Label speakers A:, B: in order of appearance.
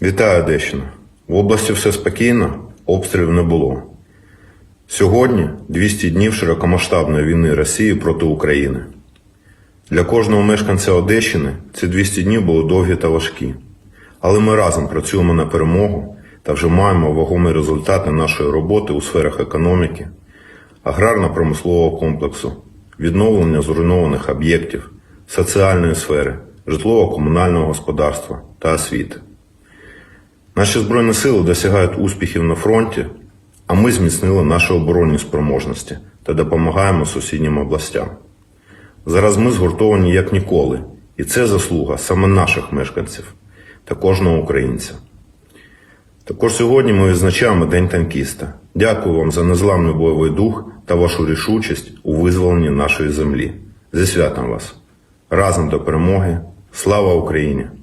A: Вітаю Одещина. В області все спокійно, обстрілів не було. Сьогодні 200 днів широкомасштабної війни Росії проти України. Для кожного мешканця Одещини ці 200 днів були довгі та важкі. Але ми разом працюємо на перемогу та вже маємо вагомі результати нашої роботи у сферах економіки, аграрно-промислового комплексу, відновлення зруйнованих об'єктів, соціальної сфери, житлово-комунального господарства та освіти. Наші Збройні сили досягають успіхів на фронті, а ми зміцнили наші оборонні спроможності та допомагаємо сусіднім областям. Зараз ми згуртовані як ніколи, і це заслуга саме наших мешканців та кожного українця. Також сьогодні ми відзначаємо День танкіста. Дякую вам за незламний бойовий дух та вашу рішучість у визволенні нашої землі. Зі святом вас! Разом до перемоги! Слава Україні!